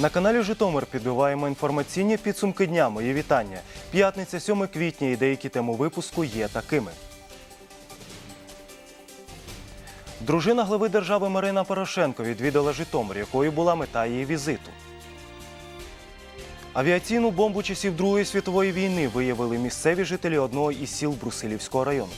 На каналі Житомир підбиваємо інформаційні підсумки дня. Мої вітання. П'ятниця 7 квітня і деякі теми випуску є такими. Дружина глави держави Марина Порошенко відвідала Житомир, якою була мета її візиту. Авіаційну бомбу часів Другої світової війни виявили місцеві жителі одного із сіл Брусилівського району.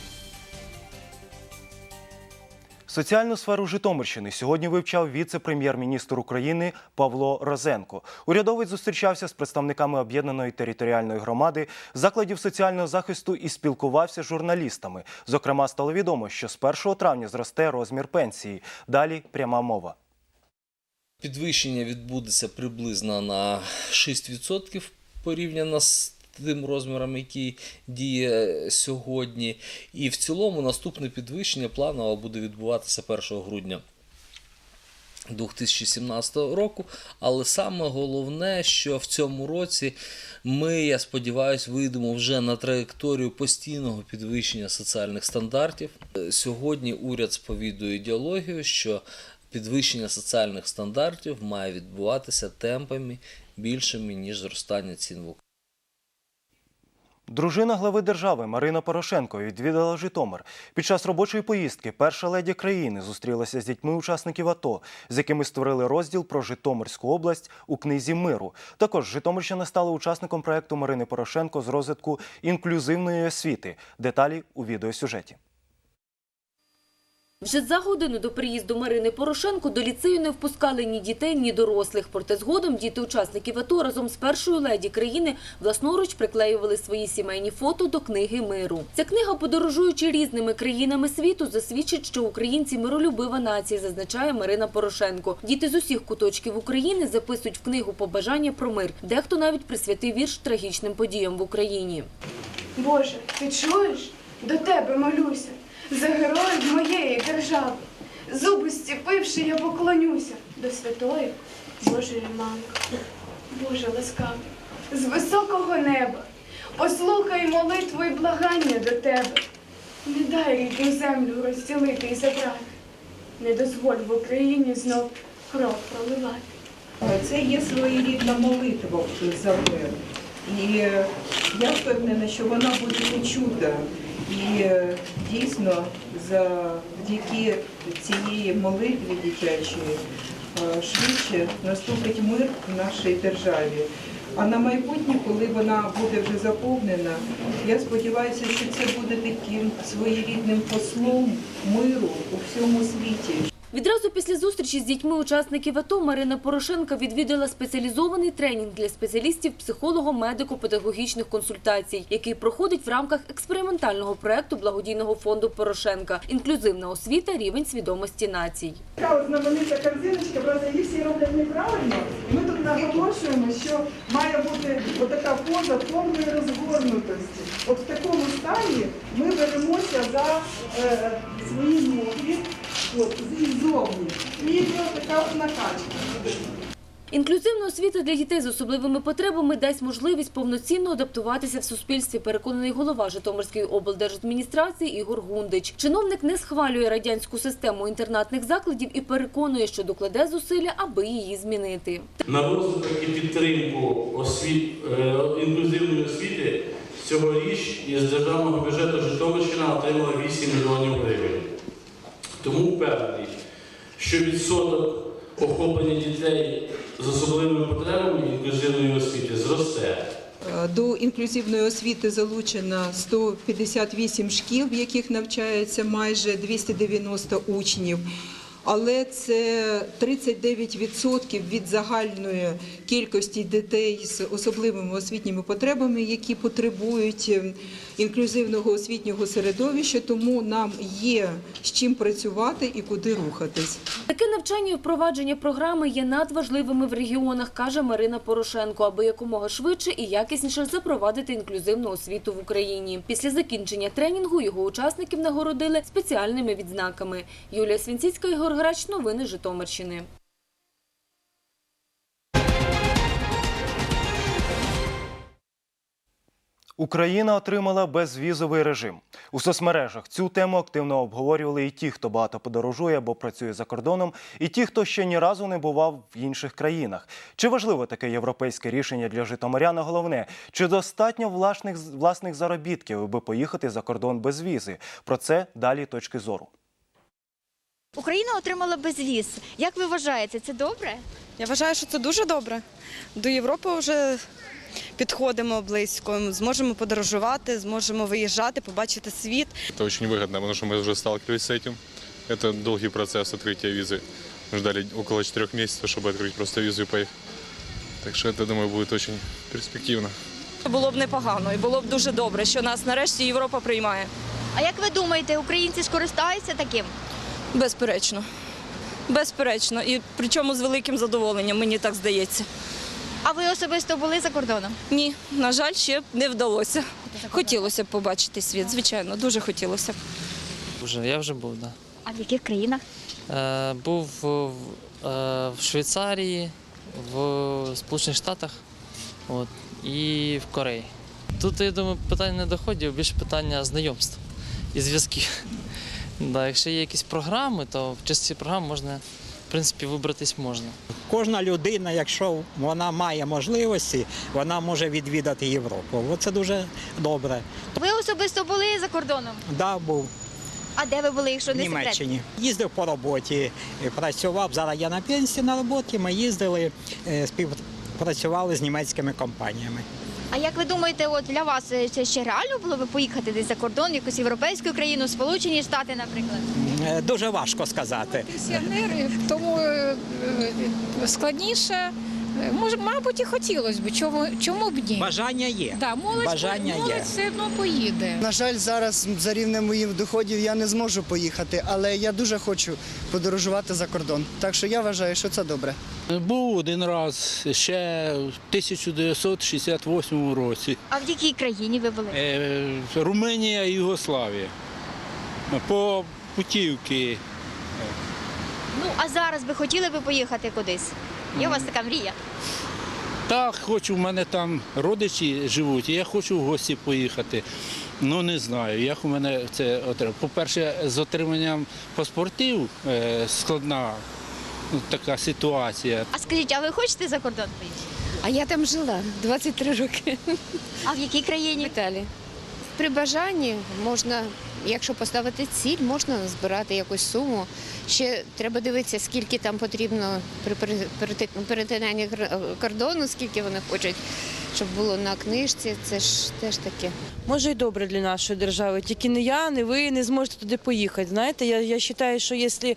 Соціальну сферу Житомирщини сьогодні вивчав віце-прем'єр-міністр України Павло Розенко. Урядовець зустрічався з представниками об'єднаної територіальної громади, закладів соціального захисту і спілкувався з журналістами. Зокрема, стало відомо, що з 1 травня зросте розмір пенсії. Далі пряма мова. Підвищення відбудеться приблизно на 6% порівняно з тим розміром, який діє сьогодні. І в цілому наступне підвищення планово буде відбуватися 1 грудня. 2017 року, але саме головне, що в цьому році ми, я сподіваюся, вийдемо вже на траєкторію постійного підвищення соціальних стандартів. Сьогодні уряд сповідує ідеологію, що підвищення соціальних стандартів має відбуватися темпами більшими, ніж зростання цін в Україні. Дружина глави держави Марина Порошенко відвідала Житомир. Під час робочої поїздки перша леді країни зустрілася з дітьми учасників АТО, з якими створили розділ про Житомирську область у книзі миру. Також Житомирщина стала учасником проекту Марини Порошенко з розвитку інклюзивної освіти. Деталі у відеосюжеті. Вже за годину до приїзду Марини Порошенко до ліцею не впускали ні дітей, ні дорослих. Проте згодом діти учасників АТО разом з першою леді країни власноруч приклеювали свої сімейні фото до книги миру. Ця книга, подорожуючи різними країнами світу, засвідчить, що українці миролюбива нація, зазначає Марина Порошенко. Діти з усіх куточків України записують в книгу побажання про мир. Дехто навіть присвятив вірш трагічним подіям в Україні. Боже, ти чуєш? До тебе молюся, за героїв моєї держави. Зуби стіпивши, я поклонюся до святої Божої мамки. Боже ласкавий, з високого неба, послухай молитву і благання до тебе. Не дай рідну землю розділити і забрати. Не дозволь в Україні знов кров проливати. Це є своєрідна молитва за мир. І е, я впевнена, що вона буде почута. І е, дійсно завдяки цієї молитві дитячої е, швидше наступить мир в нашій державі. А на майбутнє, коли вона буде вже заповнена, я сподіваюся, що це буде таким своєрідним послом миру у всьому світі. Відразу після зустрічі з дітьми учасників АТО Марина Порошенка відвідала спеціалізований тренінг для спеціалістів психолого-медико-педагогічних консультацій, який проходить в рамках експериментального проекту благодійного фонду Порошенка «Інклюзивна освіта. Рівень свідомості націй». Така знаменита корзиночка, правда, її всі роблять неправильно. Ми тут наголошуємо, що має бути отака поза повної розгорнутості. От в такому стані ми беремося за е, свої ноги, от, ззовні. І така от накачка. Інклюзивна освіта для дітей з особливими потребами дасть можливість повноцінно адаптуватися в суспільстві, переконаний голова Житомирської облдержадміністрації Ігор Гундич. Чиновник не схвалює радянську систему інтернатних закладів і переконує, що докладе зусилля, аби її змінити. На розвиток і підтримку освіт, е, інклюзивної освіти цьогоріч із державного бюджету Житомирщина отримала 8 мільйонів гривень. Тому впевнений, що відсоток охоплення дітей з особливими потребами інклюзивної освіти зросте. Е, До інклюзивної освіти залучено 158 шкіл, в яких навчається майже 290 учнів. Але це 39% від загальної кількості дітей з особливими освітніми потребами, які потребують е, інклюзивного освітнього середовища. Тому нам є з чим працювати і куди рухатись. Таке навчання і впровадження програми є надважливими в регіонах, каже Марина Порошенко, аби якомога швидше і якісніше запровадити інклюзивну освіту в Україні. Після закінчення тренінгу його учасників нагородили спеціальними відзнаками. Юлія Свінціцька, Ігор Грач, новини Житомирщини. Україна отримала безвізовий режим. У соцмережах цю тему активно обговорювали і ті, хто багато подорожує або працює за кордоном, і ті, хто ще ні разу не бував в інших країнах. Чи важливо таке європейське рішення для житомиряна? Головне, чи достатньо власних, власних заробітків, аби поїхати за кордон без візи? Про це далі точки зору. Україна отримала безвіз. Як ви вважаєте, це добре? Я вважаю, що це дуже добре. До Європи вже підходимо близько, зможемо подорожувати, зможемо виїжджати, побачити світ. Это очень выгодно, потому что мы уже сталкивались с этим. Это долгий процесс открытия визы. Мы ждали около четырех месяцев, чтобы открыть просто визу и поехать. Так что это, думаю, будет очень перспективно. Було б непогано і було б дуже добре, що нас нарешті Європа приймає. А як ви думаєте, українці скористаються таким? Безперечно. Безперечно. І причому з великим задоволенням, мені так здається. А ви особисто були за кордоном? Ні, на жаль, ще не вдалося. Хотілося б побачити світ, звичайно, дуже хотілося б. Вже, я вже був, так. А в яких країнах? Е, був в, е, в Швейцарії, в Сполучених Штатах от, і в Кореї. Тут, я думаю, питання не доходів, більше питання знайомств і зв'язків. Да, якщо є якісь програми, то в часті програм можна, в принципі, вибратись можна. Кожна людина, якщо вона має можливості, вона може відвідати Європу. Це дуже добре. Ви особисто були за кордоном? Да, був А де ви були, якщо не секрет? Німеччині. Їздив по роботі, е, працював. Зараз я на пенсії на роботі. Ми їздили, е, співпрацювали з німецькими компаніями. А як ви думаєте, от для вас це ще реально було би поїхати десь за кордон, в якусь європейську країну, Сполучені Штати, наприклад? Е, Дуже важко сказати. пенсіонери, тому е, е, складніше. Е, Може, мабуть, і хотілося б. Чому, чому б ні? Бажання є. Да, молодь, Бажання молодь є. все одно поїде. На жаль, зараз за рівнем моїх доходів я не зможу поїхати, але я дуже хочу подорожувати за кордон. Так що я вважаю, що це добре. Був один раз ще в 1968 році. А в якій країні ви були? Е, Румунія і Югославія. По путівки. Ну а зараз би хотіли би поїхати кудись? Є у вас така мрія? Так, хочу, в мене там родичі живуть, і я хочу в гості поїхати. Ну не знаю, як у мене це отримати. По-перше, з отриманням паспортів е, складна ну, така ситуація. А скажіть, а ви хочете за кордон поїхати? А я там жила 23 роки. А в якій країні? Італії. При бажанні можна, якщо поставити ціль, можна збирати якусь суму. Ще треба дивитися, скільки там потрібно при пере- перетинанні кордону, скільки вони хочуть, щоб було на книжці. Це ж теж таке. Може і добре для нашої держави. Тільки не я, не ви не зможете туди поїхати. Знаєте, я, я вважаю, що якщо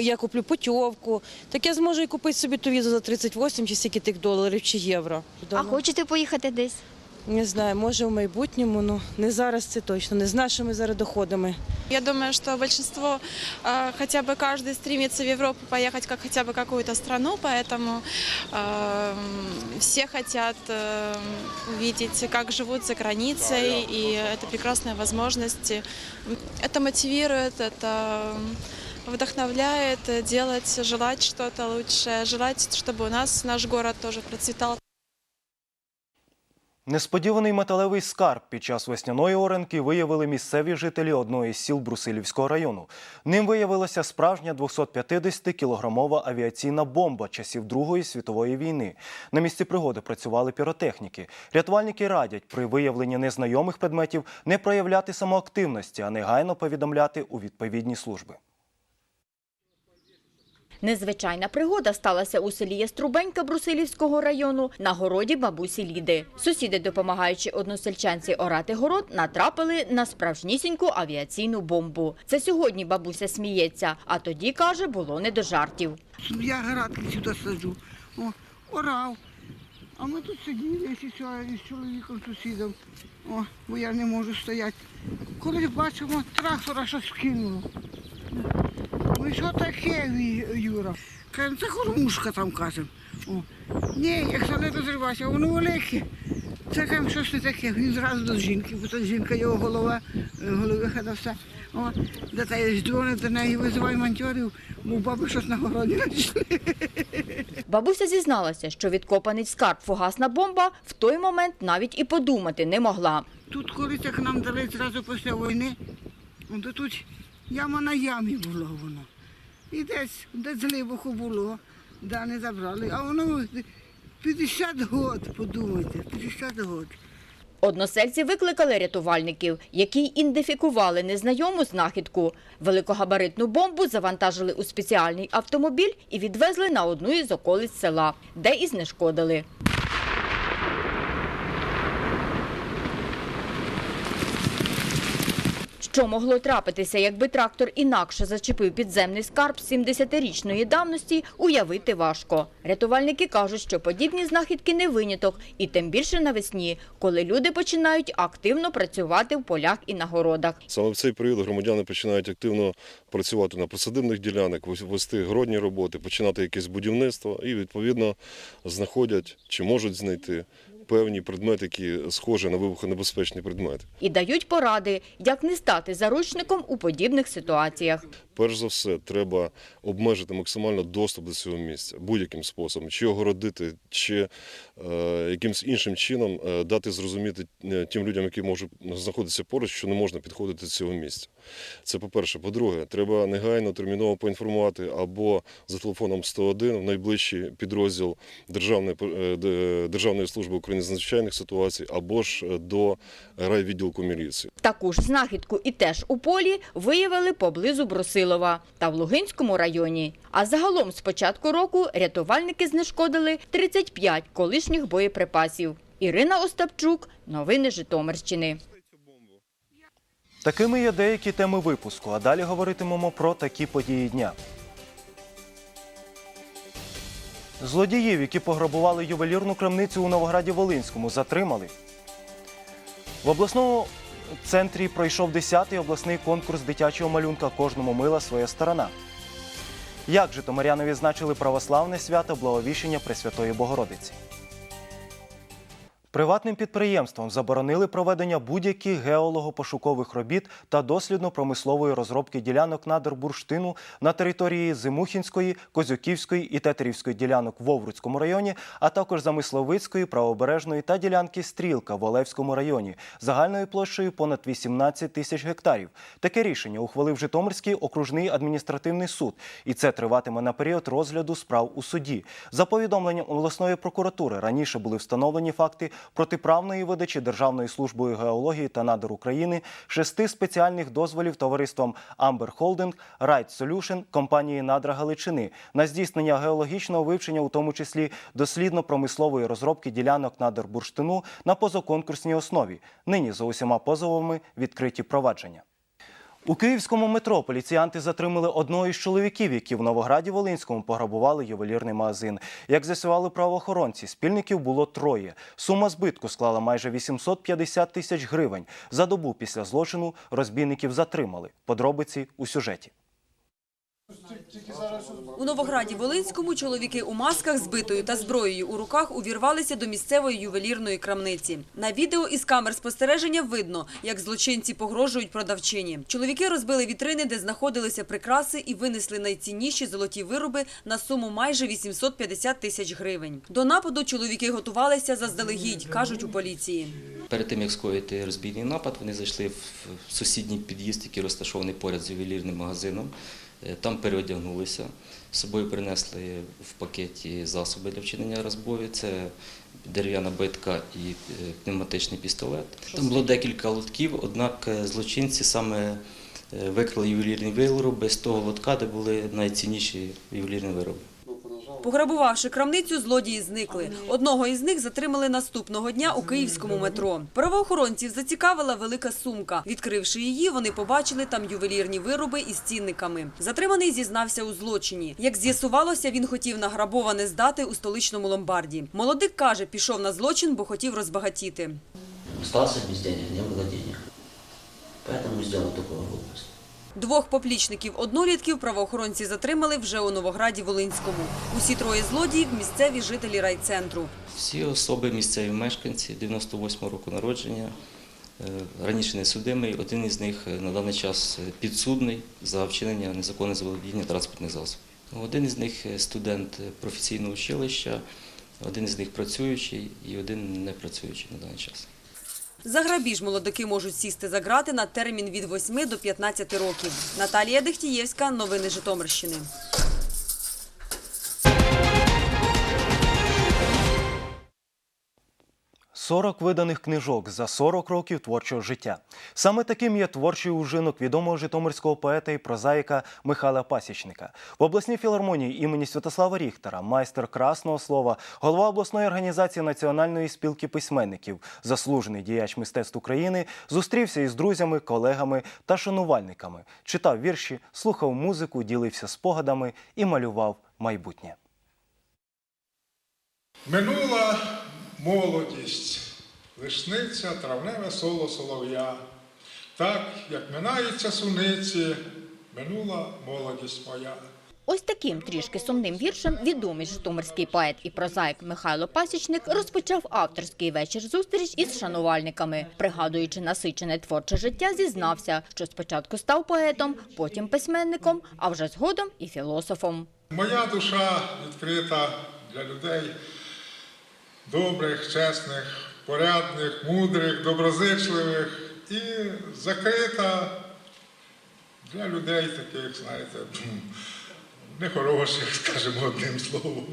я куплю путівку, так я зможу і купити собі ту візу за 38 чи скільки тих доларів чи євро. А хочете поїхати десь? Не знаю, може в майбутньому, ну не зараз це точно, не з нашими зараз доходами. Я думаю, что большинство, э, хотя бы каждый стремится в Европу поехать как хотя бы какую-то страну, поэтому э, все хотят э, увидеть, как живут за границей, и это прекрасная возможность. Это мотивирует, это вдохновляет делать, желать что-то лучшее, желать, чтобы у нас наш город тоже процветал. Несподіваний металевий скарб під час весняної оренки виявили місцеві жителі одної з сіл Брусилівського району. Ним виявилася справжня 250-кілограмова авіаційна бомба часів Другої світової війни. На місці пригоди працювали піротехніки. Рятувальники радять при виявленні незнайомих предметів не проявляти самоактивності, а негайно повідомляти у відповідні служби. Незвичайна пригода сталася у селі Яструбенька Брусилівського району на городі бабусі Ліди. Сусіди, допомагаючи односельчанці орати город, натрапили на справжнісіньку авіаційну бомбу. Це сьогодні бабуся сміється, а тоді, каже, було не до жартів. Я градки сюди саджу. О, орав. А ми тут сиділи з чоловіком сусідом. О, бо я не можу стояти. Коли бачимо, трактора щось вкинуло. Ну що таке, Юра? Кажемо, це кормушка там кажемо. Ні, якщо не розривається, воно велике. Це кажемо, щось не таке. Він зразу до жінки, бо то жінка його голова, е, голови хада все. О, до та дзвонить до неї, визивай монтьорів, бо баби щось на городі знайшли. Бабуся зізналася, що відкопаний скарб фугасна бомба в той момент навіть і подумати не могла. Тут колись як нам дали зразу після війни, то тут яма на ямі було воно. І десь, десь глибоко було, да, не забрали. А воно 50 год, подумайте, 50 год. Односельці викликали рятувальників, які ідентифікували незнайому знахідку. Великогабаритну бомбу завантажили у спеціальний автомобіль і відвезли на одну із околиць села, де і знешкодили. Що могло трапитися, якби трактор інакше зачепив підземний скарб 70-річної давності, уявити важко. Рятувальники кажуть, що подібні знахідки не виняток, і тим більше навесні, коли люди починають активно працювати в полях і на городах. Саме в цей період громадяни починають активно працювати на присадибних ділянках, вести городні роботи, починати якесь будівництво і відповідно знаходять чи можуть знайти певні предмети, які схожі на вибухонебезпечні предмети. І дають поради, як не стати заручником у подібних ситуаціях. Перш за все, треба обмежити максимально доступ до цього місця будь-яким способом, чи огородити, чи е, якимось іншим чином е, дати зрозуміти е, тим людям, які можуть знаходитися поруч, що не можна підходити до цього місця. Це по-перше. По-друге, треба негайно терміново поінформувати або за телефоном 101 в найближчий підрозділ Державної, е, Державної служби України надзвичайних ситуацій, або ж е, до райвідділку міліції. Таку ж знахідку і теж у полі виявили поблизу Брусилова та в Лугинському районі. А загалом з початку року рятувальники знешкодили 35 колишніх боєприпасів. Ірина Остапчук, новини Житомирщини. Такими є деякі теми випуску, а далі говоритимемо про такі події дня. Злодіїв, які пограбували ювелірну крамницю у Новограді-Волинському, затримали. В обласному центрі пройшов 10-й обласний конкурс дитячого малюнка Кожному мила своя сторона. Як же Томарянові відзначили православне свято Благовіщення Пресвятої Богородиці? Приватним підприємствам заборонили проведення будь-яких геолого-пошукових робіт та дослідно-промислової розробки ділянок надр бурштину на території Зимухінської, Козюківської і Тетерівської ділянок в Овруцькому районі, а також Замисловицької, Правобережної та ділянки Стрілка в Олевському районі загальною площею понад 18 тисяч гектарів. Таке рішення ухвалив Житомирський окружний адміністративний суд, і це триватиме на період розгляду справ у суді. За повідомленням обласної прокуратури раніше були встановлені факти протиправної видачі Державною службою геології та надр України шести спеціальних дозволів товариством Amber Holding, Right Solution, компанії Надра Галичини на здійснення геологічного вивчення, у тому числі дослідно-промислової розробки ділянок надр бурштину на позаконкурсній основі. Нині за усіма позовами відкриті провадження. У київському метро поліціянти затримали одного із чоловіків, які в Новограді Волинському пограбували ювелірний магазин. Як з'ясували правоохоронці, спільників було троє. Сума збитку склала майже 850 тисяч гривень. За добу після злочину розбійників затримали. Подробиці у сюжеті. У Новограді Волинському чоловіки у масках з битою та зброєю у руках увірвалися до місцевої ювелірної крамниці. На відео із камер спостереження видно, як злочинці погрожують продавчині. Чоловіки розбили вітрини, де знаходилися прикраси, і винесли найцінніші золоті вироби на суму майже 850 тисяч гривень. До нападу чоловіки готувалися заздалегідь, кажуть у поліції. Перед тим, як скоїти розбійний напад, вони зайшли в сусідній під'їзд, який розташований поряд з ювелірним магазином. Е, Там переодягнулися, з собою принесли в пакеті засоби для вчинення розбою. Це дерев'яна битка і е, пневматичний пістолет. Там було декілька лотків, однак е, злочинці саме викрали ювелірні вироби з того лотка, де були найцінніші ювелірні вироби. Пограбувавши крамницю, злодії зникли. Одного із них затримали наступного дня у київському метро. Правоохоронців зацікавила велика сумка. Відкривши її, вони побачили там ювелірні вироби із цінниками. Затриманий зізнався у злочині. Як з'ясувалося, він хотів награбоване здати у столичному ломбарді. Молодик каже, пішов на злочин, бо хотів розбагатіти. Остался без денег, не было денег. Поэтому сделал такую глупость. Двох поплічників однолітків правоохоронці затримали вже у Новограді Волинському. Усі троє злодіїв – місцеві жителі райцентру. Всі особи місцеві мешканці 98-го року народження. е, раніше не судимий. Один із них е, на даний час підсудний за вчинення незаконне заволодіння транспортних засобів. Один із них е, студент професійного училища, один із них працюючий і один не працюючий на даний час. За грабіж молодики можуть сісти за грати на термін від 8 до 15 років. Наталія Дехтієвська, новини Житомирщини. 40 виданих книжок за 40 років творчого життя. Саме таким є творчий ужинок відомого житомирського поета і прозаїка Михайла Пасічника. В обласній філармонії імені Святослава Ріхтера, майстер красного слова, голова обласної організації Національної спілки письменників, заслужений діяч мистецтв України, зустрівся із друзями, колегами та шанувальниками, читав вірші, слухав музику, ділився спогадами і малював майбутнє. Минула молодість, лишниця, травневе соло солов'я. Так, як минаються суниці, минула молодість моя. Ось таким трішки сумним віршем відомий житомирський поет і прозаїк Михайло Пасічник розпочав авторський вечір зустріч із шанувальниками. Пригадуючи насичене творче життя, зізнався, що спочатку став поетом, потім письменником, а вже згодом і філософом. Моя душа відкрита для людей добрих, чесних, порядних, мудрих, доброзичливих і закрита для людей таких, знаєте, нехороших, скажімо одним словом.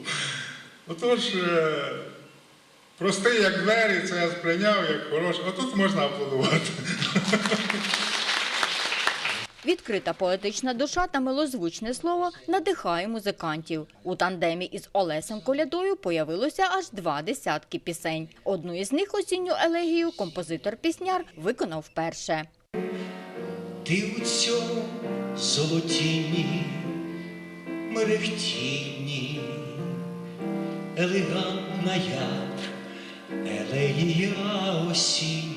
Отож, е, простий як двері, це я сприйняв як хороше. Отут можна аплодувати. Відкрита поетична душа та милозвучне слово надихає музикантів. У тандемі із Олесем Колядою появилося аж два десятки пісень. Одну із них осінню елегію композитор-пісняр виконав вперше. Ти у цьому золотінні, мерехтінні, елегантна як елегія осіння.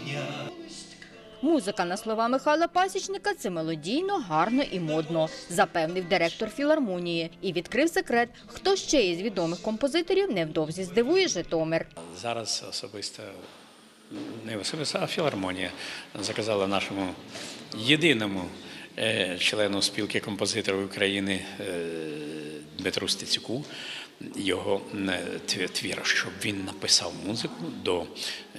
Музика на слова Михайла Пасічника це мелодійно, гарно і модно, запевнив директор філармонії і відкрив секрет, хто ще із відомих композиторів невдовзі здивує Житомир. Зараз особисто не особисто, а філармонія заказала нашому єдиному е, члену спілки композиторів України е, Дмитру Стецюку його е, твір- щоб він написав музику до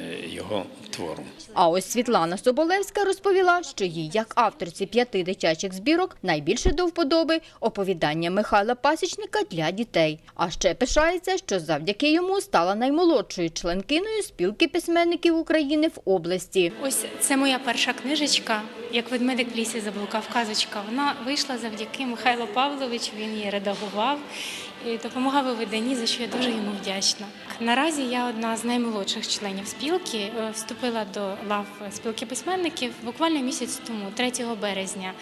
е, його твору. А ось Світлана Соболевська розповіла, що їй, як авторці п'яти дитячих збірок, найбільше до вподоби оповідання Михайла Пасічника для дітей. А ще пишається, що завдяки йому стала наймолодшою членкиною спілки письменників України в області. Ось це моя перша книжечка, як ведмедик в лісі заблукав казочка. Вона вийшла завдяки Михайлу Павловичу. Він її редагував і допомагав у виданні, за що я дуже йому вдячна. Наразі я одна з наймолодших членів спілки. Е, Вступила до лав спілки письменників буквально місяць тому, 3 березня,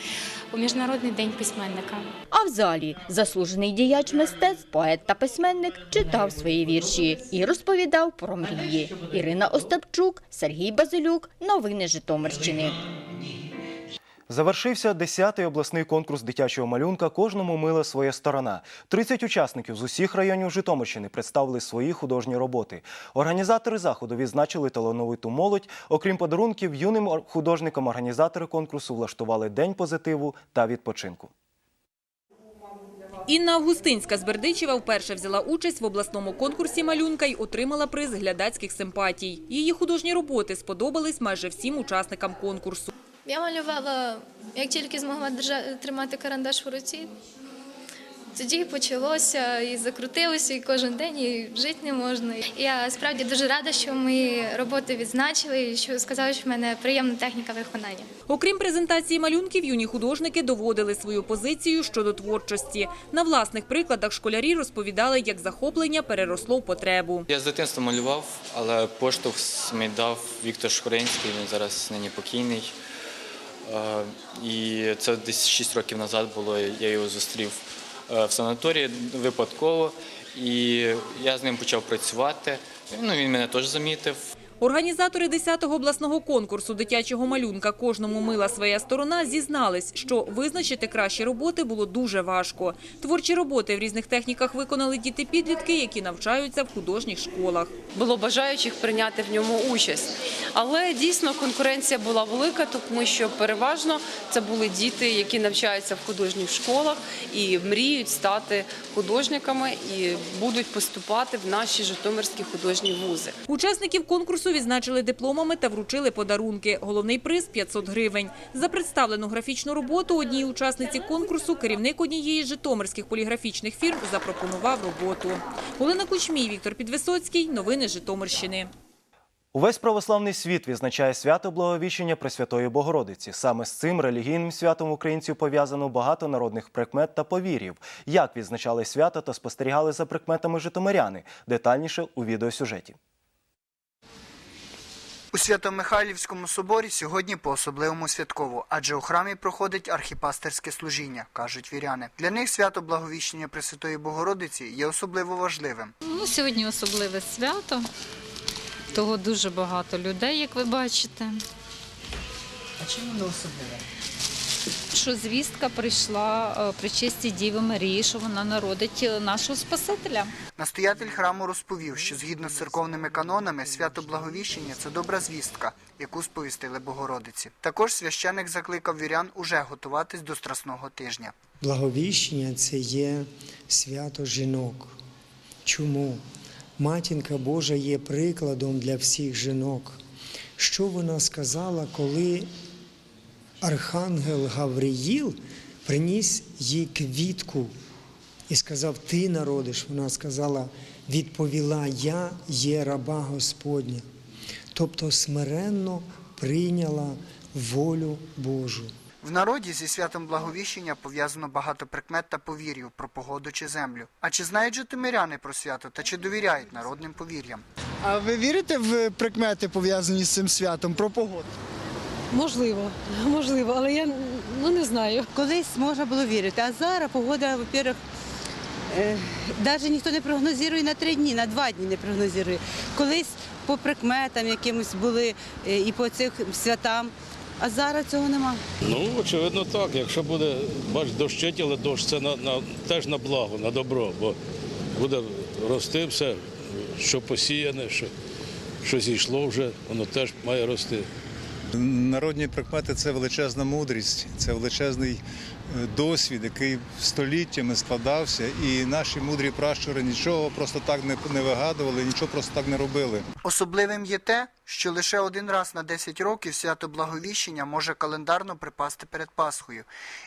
у міжнародний день письменника. А в залі заслужений діяч мистецтв, поет та письменник читав свої вірші і розповідав про мрії. Ірина Остапчук, Сергій Базилюк. Новини Житомирщини. Завершився 10-й обласний конкурс дитячого малюнка Кожному мила своя сторона. 30 учасників з усіх районів Житомирщини представили свої художні роботи. Організатори заходу відзначили талановиту молодь. Окрім подарунків, юним художникам організатори конкурсу влаштували день позитиву та відпочинку. Інна Августинська з Бердичева вперше взяла участь в обласному конкурсі малюнка й отримала приз глядацьких симпатій. Її художні роботи сподобались майже всім учасникам конкурсу. Я малювала, як тільки змогла держа- тримати карандаш в руці. Тоді почалося і закрутилося, і кожен день, і жити не можна. Я справді дуже рада, що мої роботи відзначили, і що сказали, що в мене приємна техніка виконання. Окрім презентації малюнків, юні художники доводили свою позицію щодо творчості. На власних прикладах школярі розповідали, як захоплення переросло в потребу. Я з дитинства малював, але поштовх мені дав Віктор Шкуринський, він зараз нині покійний. Е, І це десь 6 років назад було. Я його зустрів е, в санаторії випадково, і я з ним почав працювати. Ну, він мене теж замітив. Організатори 10-го обласного конкурсу дитячого малюнка «Кожному мила своя сторона» зізнались, що визначити кращі роботи було дуже важко. Творчі роботи в різних техніках виконали діти-підлітки, які навчаються в художніх школах. було бажаючих прийняти в ньому участь. Але дійсно конкуренція була велика, тому що переважно це були діти, які навчаються в художніх школах і мріють стати художниками і будуть поступати в наші житомирські художні вузи. Учасників конкурсу відзначили дипломами та вручили подарунки. Головний приз – 500 гривень. За представлену графічну роботу одній учасниці конкурсу керівник однієї з житомирських поліграфічних фірм запропонував роботу. Олена Кучмій, Віктор Підвисоцький. Новини Житомирщини. Увесь православний світ відзначає свято Благовіщення Пресвятої Богородиці. Саме з цим релігійним святом українців пов'язано багато народних прикмет та повір'їв. Як відзначали свято та спостерігали за прикметами житомиряни? Детальніше у відеосюжеті. У Свято-Михайлівському соборі сьогодні по-особливому святково, адже у храмі проходить архіпастерське служіння, кажуть віряни. Для них свято Благовіщення Пресвятої Богородиці є особливо важливим. Ну, сьогодні особливе свято. Того дуже багато людей, як ви бачите. А чим воно особливе? Що звістка прийшла е, при честі Діви Марії, що вона народить е, нашого Спасителя. Настоятель храму розповів, що згідно з церковними канонами свято Благовіщення це добра звістка, яку сповістили Богородиці. Також священик закликав вірян уже готуватись до страсного тижня. Благовіщення це є свято жінок. Чому? Матінка Божа є прикладом для всіх жінок. Що вона сказала, коли архангел Гавриїл приніс їй квітку і сказав: Ти народиш. Вона сказала, відповіла: Я є раба Господня. Тобто смиренно прийняла волю Божу. В народі зі святом Благовіщення пов'язано багато прикмет та повір'їв про погоду чи землю. А чи знають житомиряни про свято та чи довіряють народним повір'ям? А ви вірите в прикмети, пов'язані з цим святом, про погоду? Можливо, можливо, але я ну не знаю. Колись можна було вірити, а зараз погода, во-первых, навіть ніхто не прогнозує на три дні, на два дні не прогнозує. Колись по прикметам якимось були е, і по цих святам, а зараз цього нема. Ну, очевидно, так. Якщо буде, бач, дощить, але дощ це на, на, теж на благо, на добро, бо буде рости все, що посіяне, що, що зійшло вже, воно теж має рости. Народні прикмети це величезна мудрість, це величезний досвід, який століттями складався, і наші мудрі пращури нічого просто так не, вигадували, нічого просто так не робили. Особливим є те, що лише один раз на 10 років свято Благовіщення може календарно припасти перед Пасхою,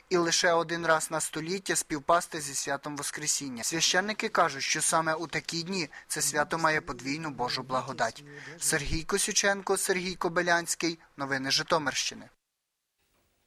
і лише один раз на століття співпасти зі святом Воскресіння. Священники кажуть, що саме у такі дні це свято має подвійну Божу благодать. Сергій Косюченко, Сергій Кобилянський. Новини Житомирщини.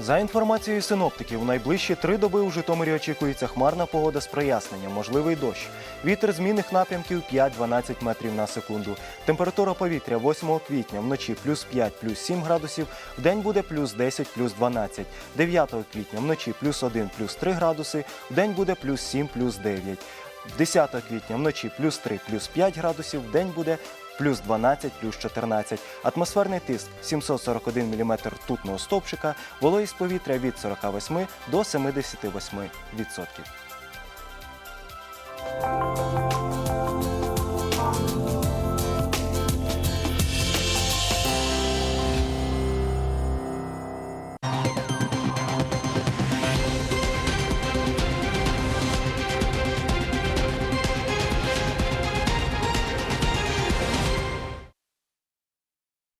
За інформацією синоптиків, у найближчі три доби у Житомирі очікується хмарна погода з проясненням, можливий дощ. Вітер змінних напрямків 5-12 метрів на секунду. Температура повітря 8 квітня вночі плюс 5, плюс 7 градусів, вдень буде плюс 10, плюс 12. 9 квітня вночі плюс 1, плюс 3 градуси, вдень буде плюс 7, плюс 9. 10 квітня вночі плюс 3, плюс 5 градусів, вдень буде плюс 12, плюс 14. Атмосферний тиск 741 мм ртутного стовпчика, вологість повітря від 48 до 78 відсотків.